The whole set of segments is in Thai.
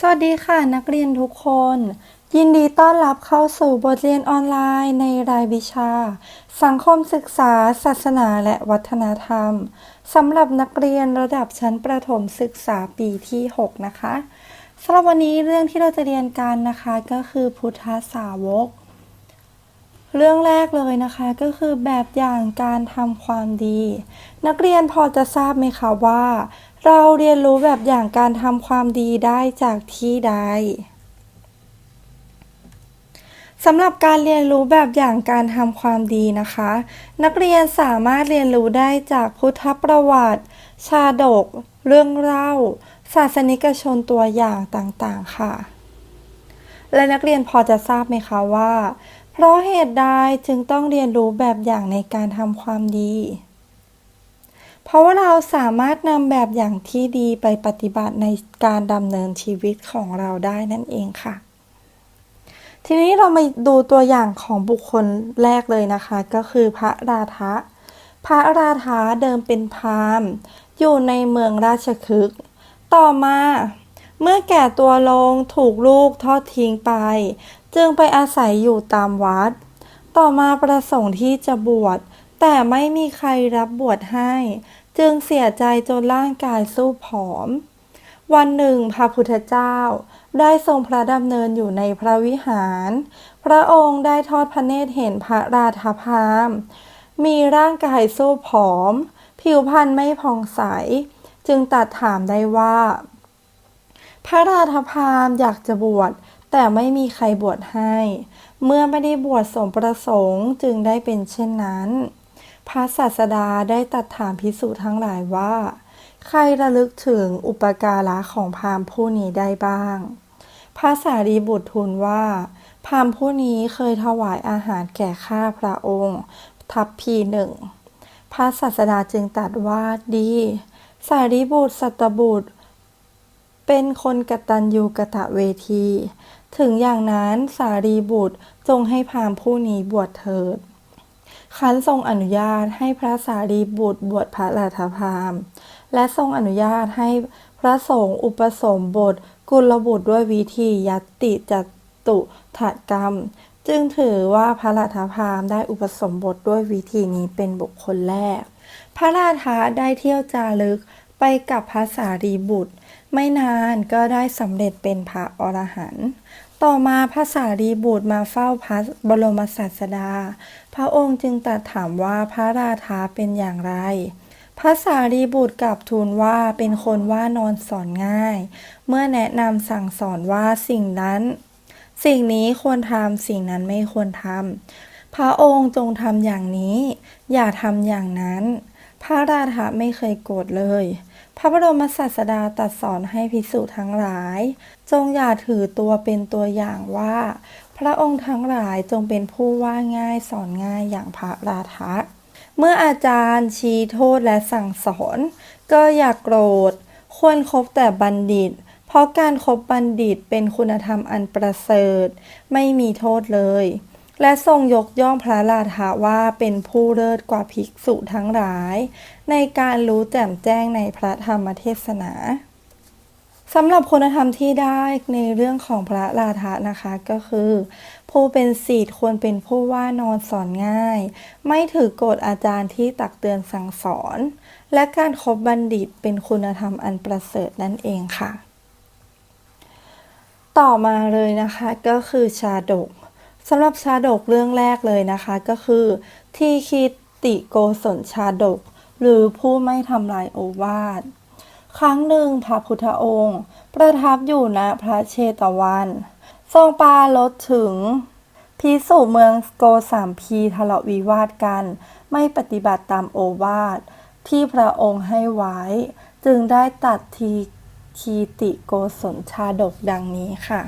สวัสดีค่ะนักเรียนทุกคน ยินดีต้อนรับเข้าสู่บทเรียนออนไลน์ในรายวิชา สังคมศึกษา ศาสนาและวัฒนธรรมสำหรับนักเรียนระดับชั้นประถมศึกษาปีที่ 6 นะคะสำหรับวันนี้เรื่องที่เราจะเรียนกันนะคะก็คือพุทธสาวก เรื่องแรกเลยนะคะก็คือแบบอย่างการทำความดี นักเรียนพอจะทราบไหมคะว่า เราเรียนรู้แบบอย่างการทำความดีได้จากที่ใดสำหรับการเรียนรู้แบบอย่างการทำความดีนะคะ นักเรียนสามารถเรียนรู้ได้จากพุทธประวัติ ชาดก เรื่องเล่า ศาสนิกชนตัวอย่างต่างๆค่ะ และนักเรียนพอจะทราบไหมคะว่า เพราะเหตุใดจึงต้องเรียนรู้แบบอย่างในการทำความดี เพราะว่าเราสามารถนำแบบอย่างที่ดีไปปฏิบัติในการดำเนินชีวิตของเราได้นั่นเองค่ะ ทีนี้เรามาดูตัวอย่างของบุคคลแรกเลยนะคะ ก็คือพระราธะพระราธะเดิมเป็นพราหมณ์ อยู่ในเมืองราชคฤห์ต่อมาเมื่อแก่ตัวลงถูกลูกทอดทิ้งไป จึงไปอาศัยอยู่ตามวัด ต่อมาประสงค์ที่จะบวช แต่ไม่มีใครรับบวชให้ จึงเสียใจจนร่างกายสู้ผอม วันหนึ่งพระพุทธเจ้าได้ทรงพระดำเนินอยู่ในพระวิหาร พระองค์ได้ทอดพระเนตรเห็นพระราธพาม มีร่างกายสู้ผอม ผิวพรรณไม่ผ่องใส จึงตรัดถามได้ว่า พระราธพามอยากจะบวชแต่ไม่มีใครบวชให้ เมื่อไม่ได้บวชสมประสงค์จึงได้เป็นเช่นนั้น พระศาสดาได้ตรัดถามพิสูจน์ทั้งหลายว่า ใครระลึกถึงอุปการะของพราหมณ์ผู้นี้ได้บ้าง พระสารีบุตรทูลว่า พราหมณ์ผู้นี้เคยถวายอาหารแก่ข้าพระองค์ ทัพพีหนึ่ง พระศาสดาจึงตรัสว่าดี สารีบุตรสัตบุตร เป็นคนกตัญญูกะตะเวที ถึงอย่างนั้นสารีบุตรจงให้พราหมณ์ผู้นี้บวชเถิด ขันทรงอนุญาตให้พระสารีบุตรบวชพระราธพามและทรงอนุญาตให้พระสงฆ์อุปสมบทกุลบุตรด้วยวิธียัตติจตุถกรรม จึงถือว่าพระราธพามได้อุปสมบทด้วยวิธีนี้เป็นบุคคลแรก พระราธาได้เที่ยวจารึกไปกับพระสารีบุตร ไม่นานก็ได้สำเร็จเป็นพระอรหันต์ ต่อมาพระสารีบุตรมาเฝ้าพระบรมศาสดา พระองค์จึงตรัสถามว่าพระราธาเป็นอย่างไร พระสารีบุตรกลับทูลว่าเป็นคนว่านอนสอนง่าย เมื่อแนะนำสั่งสอนว่าสิ่งนั้น สิ่งนี้ควรทำสิ่งนั้นไม่ควรทำพระองค์จงทำอย่างนี้ อย่าทำอย่างนั้น พระราธะไม่เคยโกรธเลย พระบรมศาสดาตรัสสอนให้ภิกษุทั้งหลาย จงอย่าถือตัวเป็นตัวอย่างว่า พระองค์ทั้งหลายจงเป็นผู้ว่าง่ายสอนง่ายอย่างพระราธะเมื่ออาจารย์ชี้โทษและสั่งสอน ก็อย่ากโกรธ ควรคบแต่บัณฑิต เพราะการครบบัณฑิตเป็นคุณธรรมอันประเสริฐ ไม่มีโทษเลย และทรงยกย่องพระราธะว่าเป็นผู้เลิศกว่าภิกษุทั้งหลาย ในการรู้แจ่มแจ้งในพระธรรมเทศนาสำหรับคุณธรรมที่ได้ในเรื่องของพระราธะนะคะก็คือ ผู้เป็นศิษย์ควรเป็นผู้ว่านอนสอนง่าย ไม่ถือกรธอาจารย์ที่ตักเตือนสั่งสอน และการครบบัณฑิตเป็นคุณธรรมอันประเสริฐนั่นเองค่ะ ต่อมาเลยนะคะก็คือชาดก สำหรับชาดกเรื่องแรกเลยนะคะก็คือ ที่คิติโกศลชาดก หรือผู้ไม่ทำลายโอวาท ครั้งหนึ่งพระพุทธองค์ ประทับอยู่ณพระเชตวัน ทรงปารถถึงพิสุเมืองโกสามพีทะเลาะวิวาทกัน ไม่ปฏิบัติตามโอวาท ที่พระองค์ให้ไว้ จึงได้ตัดทีคีติโกศลชาดกดังนี้ค่ะ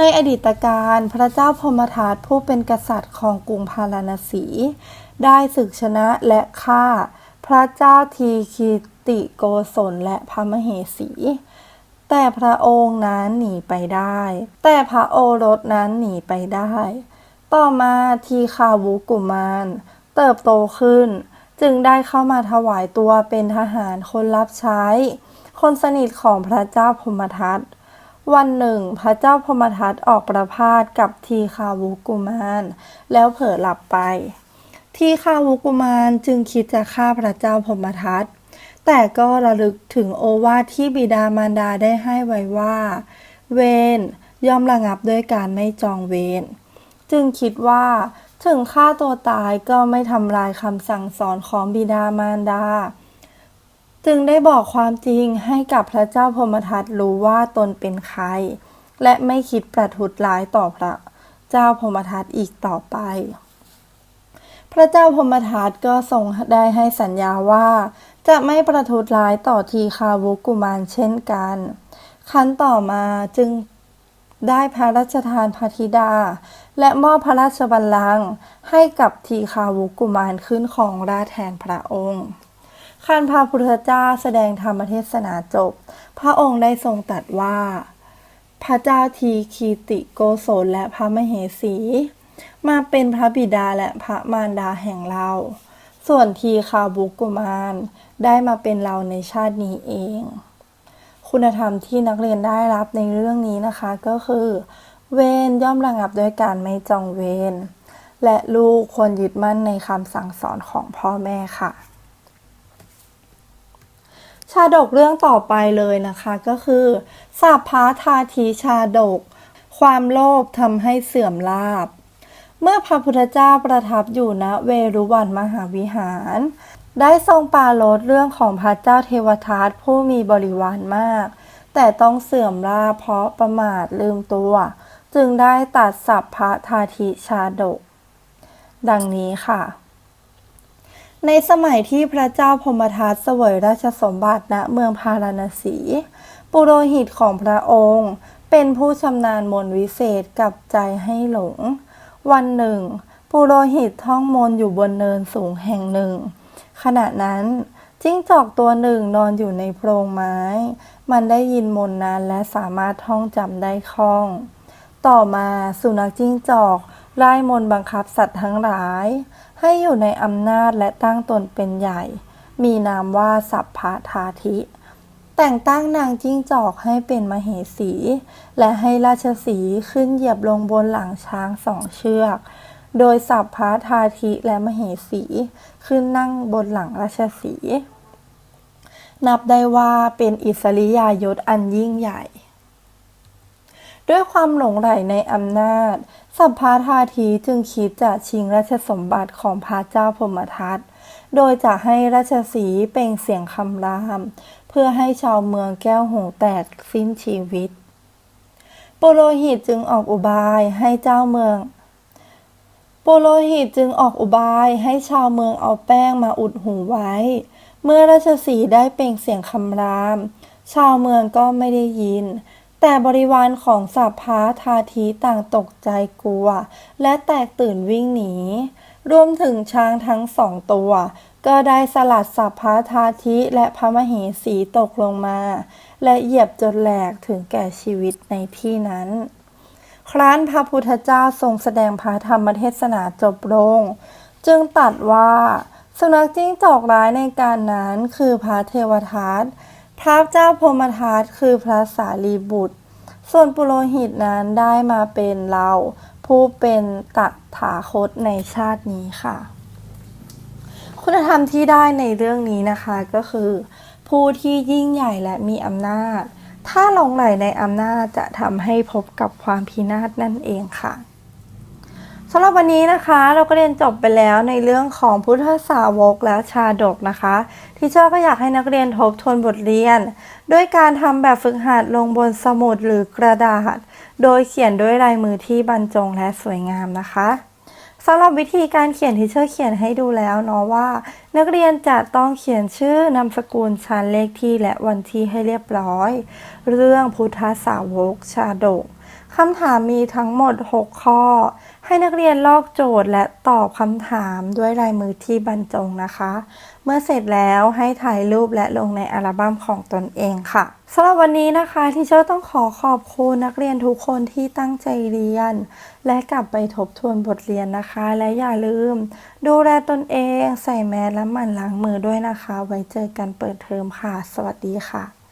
ในอดีตการพระเจ้าพมทัตผู้เป็นกษัตริย์ของกรุงพาราณสี ได้ศึกชนะและฆ่า พระเจ้าทีคีติโกศลและพระมเหสี แต่พระองค์นั้นหนีไปได้ แต่พระโอรสนั้นหนีไปได้ ต่อมาทีคาวุกุมาร เติบโตขึ้น จึงได้เข้ามาถวายตัวเป็นทหารคนรับใช้ คนสนิทของพระเจ้าพมทัต วันหนึ่ง พระเจ้าพมทัตออกประพาสกับทีคาวุกุมาร แล้วเผลอหลับไป ทีคาวุกุมารจึงคิดจะฆ่าพระเจ้าพมทัตแต่ก็ระลึกถึงโอวาทที่บิดามารดาได้ให้ไว้ว่า เวรย่อมระงับด้วยการไม่จองเวรจึงคิดว่าถึงฆ่าตัวตายก็ไม่ทำลายคำสั่งสอนของบิดามารดา จึงได้บอกความจริงให้กับพระเจ้าพมทัตรู้ว่าตนเป็นใคร และไม่คิดประทุษร้ายต่อพระเจ้าพมทัตอีกต่อไป พระเจ้าพมทัตก็ทรงได้ให้สัญญาว่า จะไม่ประทุษร้ายต่อทีคาวุกุมารเช่นกัน ขั้นต่อมาจึงได้พระราชทานพระธิดา และมอบพระราชบัลลังก์ให้กับทีคาวุกุมารขึ้นของราชแทนพระองค์ ขั้นพระพุทธเจ้าแสดงธรรมเทศนาจบ พระองค์ได้ทรงตรัสว่า พระเจ้าทีคีติโกศลและพระมเหสี มาเป็นพระบิดาและพระมารดาแห่งเรา ส่วนทีคาบุกุมารได้มาเป็นเราในชาตินี้เอง คุณธรรมที่นักเรียนได้รับในเรื่องนี้นะคะก็คือ เวรย่อมระงับด้วยการไม่จองเวรและลูกควรยึดมั่นในคำสั่งสอนของพ่อแม่ค่ะ ชาดกเรื่องต่อไปเลยนะคะก็คือสัพพาทาทีชาดก ความโลภทำให้เสื่อมลาบ เมื่อพระพุทธเจ้าประทับอยู่ณเวรุวันมหาวิหาร ได้ทรงปาลดเรื่องของพระเจ้าเทวทัตผู้มีบริวารมาก แต่ต้องเสื่อมลาเพราะประมาทลืมตัว จึงได้ตัดสัพพะทาทิชาดก ดังนี้ค่ะ ในสมัยที่พระเจ้าพมทัตเสวยราชสมบัติณเมืองพาราณสี ปุโรหิตของพระองค์ เป็นผู้ชำนาญมนต์วิเศษกับใจให้หลง วันหนึ่ง ปุโรหิตท่องมนต์อยู่บนเนินสูงแห่งหนึ่ง ขณะนั้นจิ้งจอกตัวหนึ่งนอนอยู่ในโพรงไม้ มันได้ยินมนต์นั้นและสามารถท่องจำได้คล่อง ต่อมาสุนัขจิ้งจอกไล่มนต์บังคับสัตว์ทั้งหลาย ให้อยู่ในอำนาจและตั้งตนเป็นใหญ่ มีนามว่าสัพพะทาธิ แต่งตั้งนางจิ้งจอกให้เป็นมเหสี และให้ราชสีขึ้นเหยียบลงบนหลังช้างสองเชือก โดยสัพพะทาธิและมเหสีขึ้นนั่งบนหลังราชสี นับได้ว่าเป็นอิสริยายศอันยิ่งใหญ่ด้วยความหลงใหลในอำนาจ สัพพาทาทีจึงคิดจะชิงราชสมบัติของพระเจ้าพมทัตโดยจะให้ราชสีเป่งเสียงคำราม เพื่อให้ชาวเมืองแก้วหูแตกสิ้นชีวิตปุโรหิตจึงออกอุบายให้เจ้าเมืองปุโรหิตจึงออกอุบายให้ชาวเมืองเอาแป้งมาอุดหูไว้ เมื่อราชสีได้เป่งเสียงคำราม ชาวเมืองก็ไม่ได้ยิน แต่บริวารของสัพพาทาทีต่างตกใจกลัว และแตกตื่นวิ่งหนี รวมถึงช้างทั้งสองตัว ก็ได้สลัดสัพพาทาทิและพระมเหสีตกลงมา และเหยียบจนแหลกถึงแก่ชีวิตในที่นั้น ครั้นพระพุทธเจ้าทรงแสดงพระธรรมเทศนาจบลง จึงตรัสว่าสุนัขจิ้งจอกร้ายในการนั้นคือพระเทวทัต พระเจ้าพรมทัตคือพระสารีบุตร ส่วนปุโรหิตนั้นได้มาเป็นเรา ผู้เป็นตถาคตในชาตินี้ค่ะ คุณธรรมที่ได้ในเรื่องนี้นะคะก็คือ ผู้ที่ยิ่งใหญ่และมีอำนาจ ถ้าหลงไหลในอำนาจจะทำให้พบกับความพินาศนั่นเองค่ะำหรับวันนี้นะคะเราก็เรียนจบไปแล้วในเรื่องของพุทธสาวกและชาดกนะคะที่เชอร์ก็อยากให้นักเรียนทบทวนบทเรียน ด้วยการทำแบบฝึกหัดลงบนสมุดหรือกระดาษ โดยเขียนด้วยลายมือที่บรรจงและสวยงามนะคะสำหรับวิธีการเขียนที่เชอร์เขียนให้ดูแล้วเนาะว่า นักเรียนจะต้องเขียนชื่อนามสกุลชั้นเลขที่และวันที่ให้เรียบร้อย เรื่องพุทธสาวกชาดก คำถามมีทั้งหมด 6 ข้อ ให้นักเรียนลอกโจทย์และตอบคำถามด้วยลายมือที่บรรจงนะคะ เมื่อเสร็จแล้วให้ถ่ายรูปและลงในอัลบั้มของตนเองค่ะสำหรับวันนี้นะคะที่เชอร์ต้องขอขอบคุณนักเรียนทุกคนที่ตั้งใจเรียน และกลับไปทบทวนบทเรียนนะคะ และอย่าลืม ดูแลตนเอง ใส่แมสและหมั่นล้างมือด้วยนะคะ ไว้เจอกันเปิดเทอมค่ะ สวัสดีค่ะ